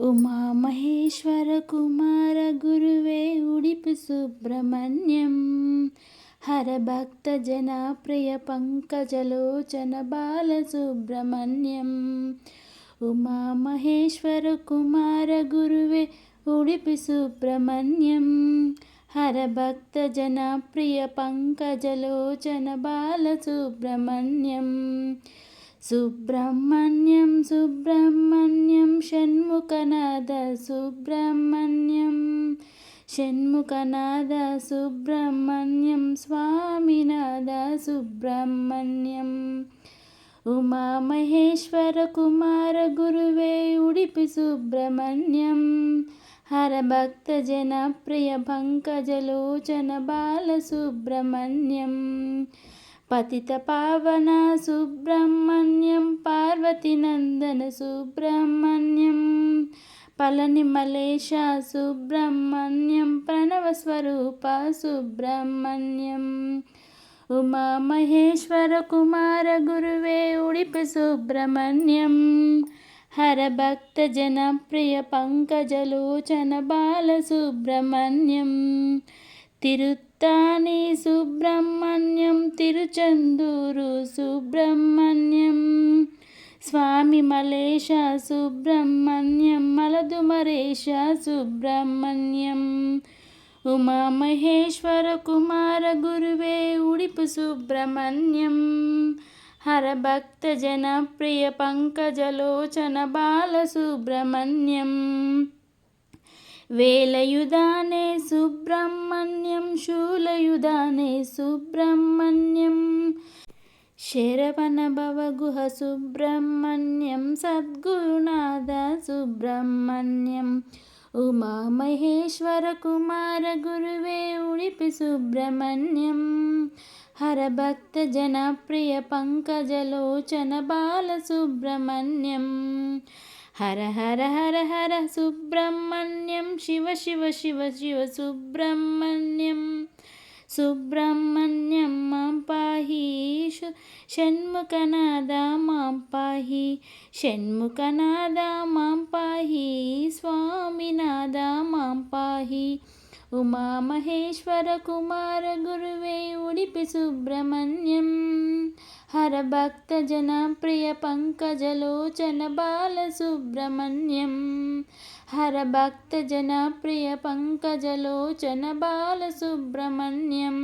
ఉమామహేశ్వర కుమార గురువే ఉడిపు సుబ్రహ్మణ్యం. హర భక్త జన ప్రియ పంకజలోచన బాల సుబ్రహ్మణ్యం. ఉమామహేశ్వర కుమార గురువే ఉడిపి సుబ్రహ్మణ్యం. హర భక్త జనప్రియ పంకజలోచన బాల సుబ్రహ్మణ్యం సుబ్రహ్మణ్యం సుబ్రహ్మణ్యం షణ్ముఖనాద సుబ్రహ్మణ్యం. షణ్ముఖనాద సుబ్రహ్మణ్యం స్వామినాథ సుబ్రహ్మణ్యం. ఉమామహేశ్వర కుమార గురువే ఉడిపి సుబ్రహ్మణ్యం. హర భక్త జనప్రియ పంకజలోచన బాల సుబ్రహ్మణ్యం పతిత పావన సుబ్రహ్మణ్యం పార్వతీనందన సుబ్రహ్మణ్యం పళని మలేశ సుబ్రహ్మణ్యం ప్రణవ స్వరూప సుబ్రహ్మణ్యం. ఉమామహేశ్వర కుమార గురువే ఉడిపి సుబ్రహ్మణ్యం. హర జనప్రియ పంకజలోచన బాల సుబ్రహ్మణ్యం. తిరుత్తాని సుబ్రహ్మణ్యం తిరుచందూరు సుబ్రహ్మణ్యం. స్వామి మలేష సుబ్రహ్మణ్యం. మలదుమరేశ సుబ్రహ్మణ్యం. ఉమామహేశ్వర కుమార గురువే ఉడిపు సుబ్రహ్మణ్యం. హర భక్త జనప్రియ పంకజలోచన బాల సుబ్రహ్మణ్యం. వేలయుధానే సుబ్రహ్మణ్యం శూలయుధానే సుబ్రహ్మణ్యం. శరవణ భవగుహ సుబ్రహ్మణ్యం సద్గురునాథ సుబ్రహ్మణ్యం. ఉమామహేశ్వర కుమార గురువే ఉడిపి సుబ్రహ్మణ్యం. హరభక్త జనప్రియ పంకజలోచన బాల సుబ్రహ్మణ్యం. हर हर हर हर सुब्रह्मण्यं शिव शिव शिव शिव सुब्रह्मण्यं। सुब्रह्मण्यं मां पाहि षण्मुखनादा मां पाहि षण्मुखनादा मां पाहि स्वामिनादा मां पाहि। उमामहेश्वरकुमारगुरुवे उडिपि सुब्रह्मण्यम्। హర భక్త జనప్రియ పంకజలోచన బాల సుబ్రహ్మణ్యం. హర భక్త జనప్రియ పంకజలోచన బాల సుబ్రహ్మణ్యం.